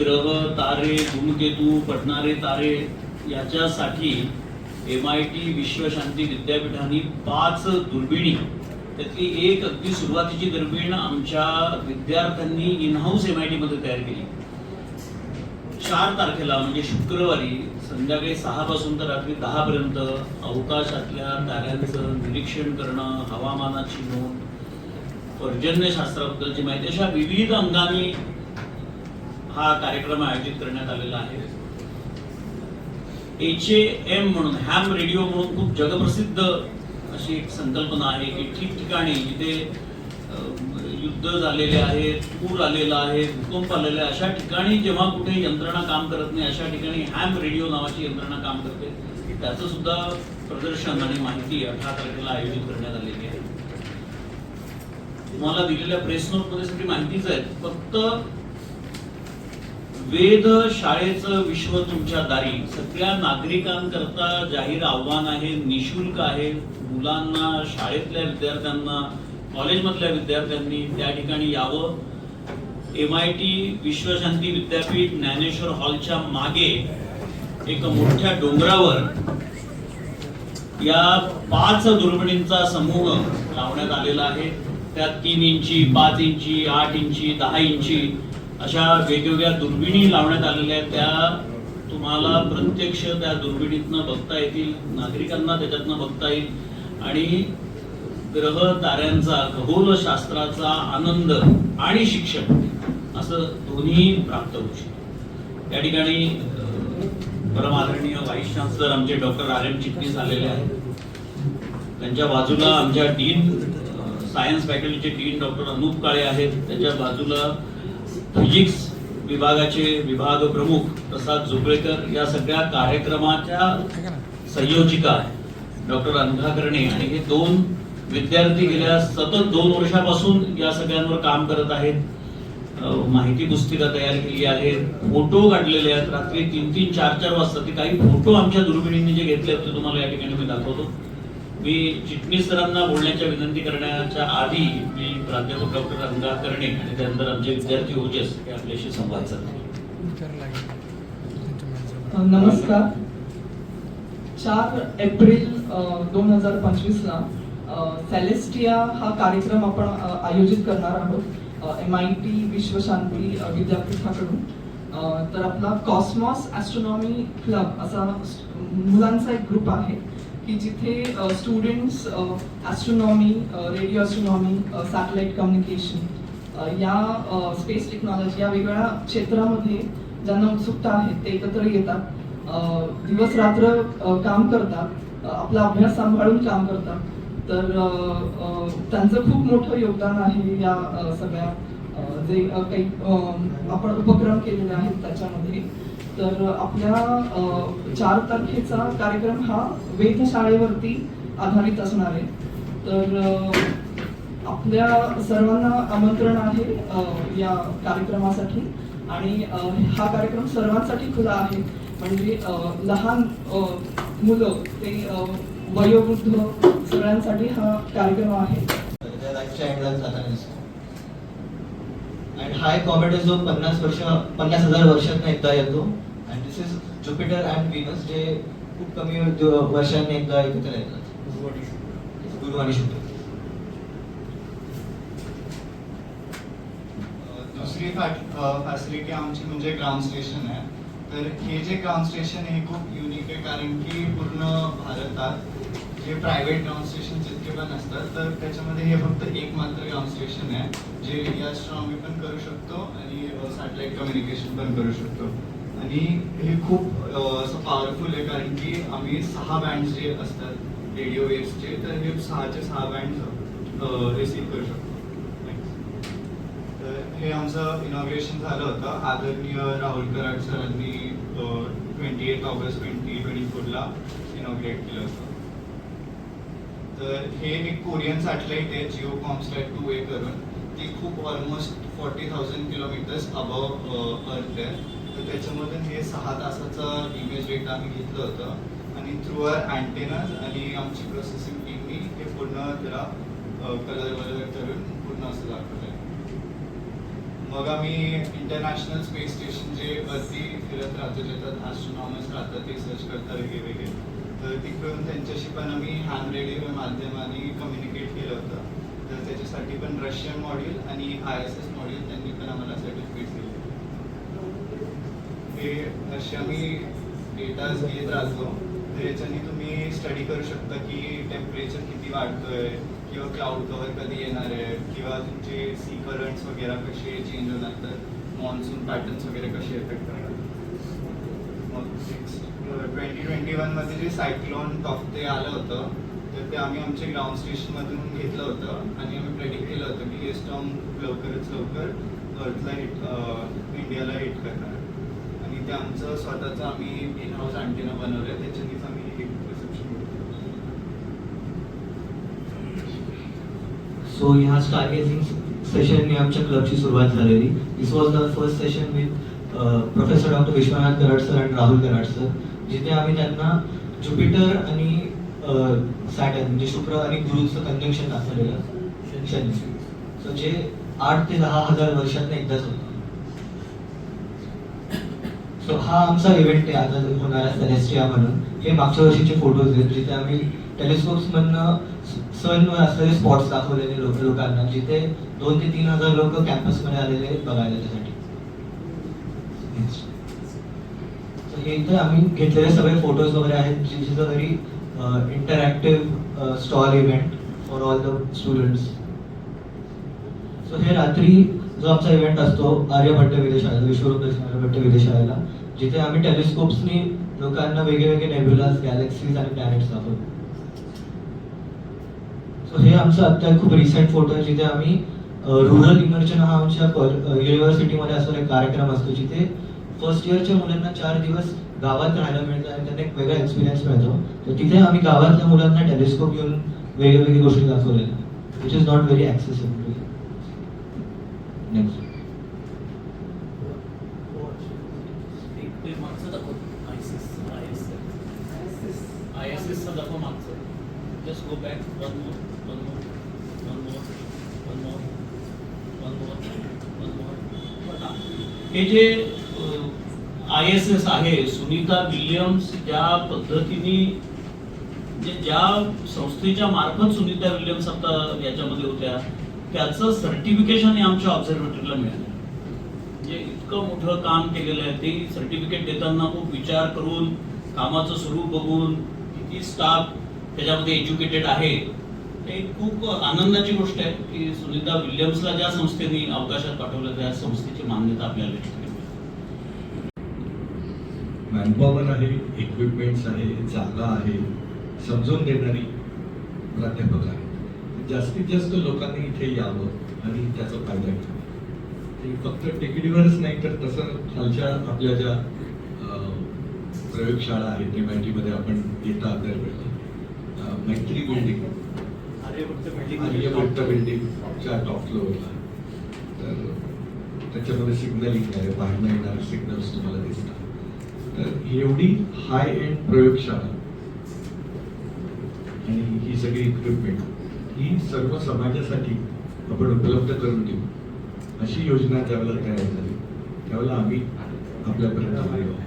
ग्रह तारे धूमकेतू पडणारे तारे याच्यासाठी एम आय टी विश्वशांती विद्यापीठाने पाच दुर्बिणी त्यातली एक अगदी सुरुवातीची दुर्बीण आमच्या विद्यार्थ्यांनी इनहाऊस एम आय टी मध्ये तयार केली. चार तारखेला म्हणजे शुक्रवारी संध्याकाळी सहा पासून तर रात्री दहा पर्यंत अवकाशातल्या ताऱ्यांचं निरीक्षण करणं हवामानाची नोंद पर्जन्यशास्त्राबद्दलची माहिती अशा विविध अंगाने हा कार्यक्रम आयोजित करण्यात आलेला आहे. एच एम म्हणून हॅम रेडिओ म्हणून खूप जगप्रसिद्ध अशी एक संकल्पना आहे की ठिकठिकाणी जिथे युद्ध झालेले आहेत पूर आलेला आहे भूकंप आलेला आहे अशा ठिकाणी जेव्हा कुठे यंत्रणा काम करत नाही अशा ठिकाणी हॅम रेडिओ नावाची यंत्रणा काम करते. त्याचं सुद्धा प्रदर्शन आणि माहिती अठरा तारखेला आयोजित करण्यात आलेली आहे. तुम्हाला दिलेल्या प्रेस नोटमध्ये सगळी माहितीच आहे फक्त वेद शाळेचं विश्व तुमच्या दारी. सगळ्या नागरिकांकरता जाहीर आव्हान आहे निशुल्क आहे. मुलांना शाळेतल्या विद्यार्थ्यांना कॉलेजमधल्या विद्यार्थ्यांनी त्या ठिकाणी यावं. एम आय टी विश्वशांती विद्यापीठ ज्ञानेश्वर हॉलच्या मागे एक मोठ्या डोंगरावर या पाच दुर्बिणींचा समूह लावण्यात आलेला आहे. त्यात तीन इंची पाच इंची आठ इंची दहा इंची अशा वेगवेगळ्या दुर्बिणी लावण्यात आलेल्या आहेत. त्या तुम्हाला प्रत्यक्ष त्या दुर्बिणीतनं बघता येतील नागरिकांना त्याच्यातनं बघता येईल. आणि ग्रह ताऱ्यांचा खगोलशास्त्राचा आनंद आणि शिक्षण असं दोन्ही प्राप्त होऊ शकतो. त्या ठिकाणी परमादरणीय व्हाईस चान्सलर आमचे डॉक्टर आर एम चिटणीस आलेले आहेत. त्यांच्या बाजूला आमच्या डीन सायन्स फॅकल्टीचे डीन डॉक्टर अनूप काळे आहेत. त्याच्या बाजूला फिजिक्स विभागाचे विभाग प्रमुख प्रसाद जोगळेकर या सगळ्या कार्यक्रमाच्या संयोजिका डॉक्टर अनघा करणे आणि हे दोन विद्यार्थी गेल्या सतत दोन वर्षापासून या सगळ्यांवर काम करत आहेत. माहिती पुस्तिका तयार केली आहे. फोटो काढलेले आहेत. रात्री तीन तीन चार चार वाजता. ते काही फोटो आमच्या दुर्बिणींनी जे घेतले आहेत ते तुम्हाला या ठिकाणी मी दाखवतो. मी चिटणीस सरांना बोलण्याच्या विनंती करण्याच्या आधी मी प्राध्यापक डॉक्टर अंगा करणे आणि त्यानंतर आमचे विद्यार्थी ओजस हे आपल्याशी संवाद साधतील नमस्कार. चार एप्रिल दोन हजार पंचवीसला सेलेस्टिया हा कार्यक्रम आपण आयोजित करणार आहोत एम आय टी विश्वशांती विद्यापीठाकडून. तर आपला कॉस्मॉस ॲस्ट्रॉनॉमी क्लब असा मुलांचा एक ग्रुप आहे. की जिथे students astronomy radio astronomy satellite communication या स्पेस टेक्नॉलॉजी या वेगवेगळ्या क्षेत्रामध्ये ज्यांना उत्सुकता आहे ते एकत्र येतात. दिवस रात्र काम करतात. आपला अभ्यास सांभाळून काम करतात. तर त्यांचं खूप मोठं योगदान आहे या सगळ्या जे काही आपण उपक्रम केलेले आहेत त्याच्यामध्ये. तर आपल्या चार तारखेचा कार्यक्रम हा वेधशाळेवरती आधारित असणार आहे. तर आपल्या सर्वांना आमंत्रण आहे या कार्यक्रमासाठी. आणि हा कार्यक्रम सर्वांसाठी खुला आहे. म्हणजे लहान मुलं ते वयोवृद्ध सगळ्यांसाठी हा कार्यक्रम आहे. त्या अँड हा एक कॉमेडी जो पन्नास वर्ष पन्नास हजार वर्षात एकदा येतो. And this is Jupiter and Venus जे खूप कमी वर्षांनी एकदा एकत्र येतात. गुरु आणि शुक्र दुसरी फॅसिलिटी आमची म्हणजे ग्राउंड स्टेशन आहे. तर हे जे ग्राउंड स्टेशन हे खूप युनिक आहे कारण की पूर्ण भारतात जे प्रायव्हेट ग्राउंड स्टेशन जितके पण असतात तर त्याच्यामध्ये हे फक्त एक मात्र ग्राउंड स्टेशन आहे जे ॲस्ट्रॉनॉमी पण करू शकतो आणि सॅटेलाइट कम्युनिकेशन पण करू शकतो. आणि हे खूप असं पॉवरफुल आहे कारण की आम्ही सहा बँड जे असतात रेडिओ वेव्सचे तर हे सहाचे सहा बँड रिसीव्ह करू शकतो. तर हे आमचं इनॉग्रेशन झालं होतं. आदरणीय राहुल कराड सरांनी twenty eight August twenty twenty फोरला इनॉग्रेट केलं होतं. तर हे एक कोरियन सॅटेलाइट आहे जिओ कॉमस्टॅट टू ए करून. ती खूप almost forty thousand kilometres above earth आहे. तर त्याच्यामधून हे सहा तासाचा इमेज डेटा आम्ही घेतलं होतं. आणि थ्रू अर अँटेनाज आणि आमची प्रोसेसिंग टीमनी हे पूर्ण त्याला कलर वलर करून पूर्ण असं दाखवलं मग आम्ही इंटरनॅशनल स्पेस स्टेशन जे वरती फिरत राहतो ज्याच्यात ॲस्ट्रॉनॉमर्स राहतात ते सर्च करतात वेगळे वेगळे तर तिकडून त्यांच्याशी पण आम्ही हॅम रेडिओ माध्यमाने कम्युनिकेट केलं होतं. तर त्याच्यासाठी पण रशियन मॉड्यूल आणि आय एस एस मॉड्यूल त्यांनी पण आम्हाला हे असे आम्ही डेटाज घेत राहतो. त्याच्याने तुम्ही स्टडी करू शकता की टेम्परेचर किती वाढतोय किंवा क्लाउड कव्हर कधी येणार आहे किंवा तुमचे सी करंट्स वगैरे कसे चेंज होणार तर मॉन्सून पॅटर्न्स वगैरे कसे इफेक्ट करणार मग ट्वेंटी ट्वेंटी वनमध्ये जे सायक्लोन टॉफ्ते आलं होतं तर ते आम्ही आमच्या ग्राउंड स्टेशनमधून घेतलं होतं आणि आम्ही प्रेडिक्ट केलं होतं की हे स्टॉम लवकरच लवकर अर्थला हिट इंडियाला हिट करणार ते आमचं स्वतःचं आम्ही इन हाऊस अँटेना बनवलं आहे त्याच्यानेच आम्ही हे रिसेप्शन सो ह्या स्टारगेझिंग सेशनने आमच्या क्लबची सुरुवात झालेली. This was the first session with professor doctor Vishwanath Karad sir आणि राहुल कराड सर जिथे आम्ही त्यांना ज्युपिटर आणि सॅटर्न म्हणजे शुक्र आणि गुरुचं कंजंक्शन दाखवलेलं. शनी सो जे आठ ते दहा हजार वर्षात एकदाच होतं. सो हा आमचा इव्हेंट आहे. आता होणारा सेलेस्टिया म्हणून. हे मागच्या वर्षीचे फोटोज आहेत. जिथे आम्ही टेलिस्कोप्समधनं सनवर असलेले स्पॉट्स दाखवलेले लोक लोकांना जिथे दोन ते तीन हजार लोक कॅम्पसमध्ये आलेले बघायला त्यासाठी हे इथे आम्ही घेतलेले सगळे फोटोज वगैरे आहेत. जिथं is a very interactive stall event for all the students so हे रात्री जो आमचा इव्हेंट असतो आर्यभट्ट विदेशाळा विश्वरूप आर्यभट्ट विदेशाळाला जिथे आम्ही टेलिस्कोप्सनी लोकांना वेगळे वेगळे नेब्युलास गॅलेक्सीज आणि प्लॅनेट्स दाखवतो. सो हे आमचं आता खूप रिसेंट फोटो आहे जिथे आम्ही रुरल इमर्जन हा आमच्या युनिव्हर्सिटीमध्ये असलेला एक कार्यक्रम असतो जिथे फर्स्ट इयरच्या मुलांना चार दिवस गावात राहायला मिळतं आणि त्यांना एक वेगळा एक्सपिरियन्स मिळतो. तर तिथे आम्ही गावातल्या मुलांना टेलिस्कोप घेऊन वेगवेगळी गोष्टी दाखवलेल्या which is not very accessible Just go back one more, one more, one more, one more, one more, one more. हे जे आय एस एस आहे सुनीता विल्यम्स ज्या पद्धतीने जे ज्या संस्थेच्या मार्फत सुनीता विल्यम्स आता याच्यामध्ये होत्या त्याचं सर्टिफिकेशन आमच्या ऑब्झर्वेटरीला मिळालं. म्हणजे इतकं मोठं काम केलेलं आहे ते सर्टिफिकेट देताना खूप विचार करून कामाचं स्वरूप बघून किती स्टाफ त्याच्यामध्ये एज्युकेटेड आहे हे खूप आनंदाची गोष्ट आहे की सुनीता विल्यम्सला ज्या संस्थेने अवकाशात पाठवलं त्या संस्थेची मान्यता आपल्याला मॅनपॉवर आहे इक्विपमेंट्स आहे जागा आहे समजून देणारी प्राध्यापक आहे. जास्तीत जास्त लोकांनी इथे यावं आणि त्याचा फायदा घ्यावा. ते फक्त टिकीटीवरच नाही तर तसं खालच्या आपल्या ज्या प्रयोगशाळा आहेत एम आय टीमध्ये आपण येता अं, मैत्री बिल्डिंग. आर्यभट्ट बिल्डिंगच्या टॉप फ्लोअरला तर त्याच्यामध्ये सिग्नलिंग आहे बाहेरनं येणारे सिग्नल्स तुम्हाला दिसतात. तर एवढी हाय एंड प्रयोगशाळा. आणि ही सगळी इक्विपमेंट ही सर्व समाजासाठी आपण उपलब्ध करून देऊ. अशी योजना त्यावेळेला तयार झाली. त्यावेळेला आम्ही आपल्यापर्यंत आलो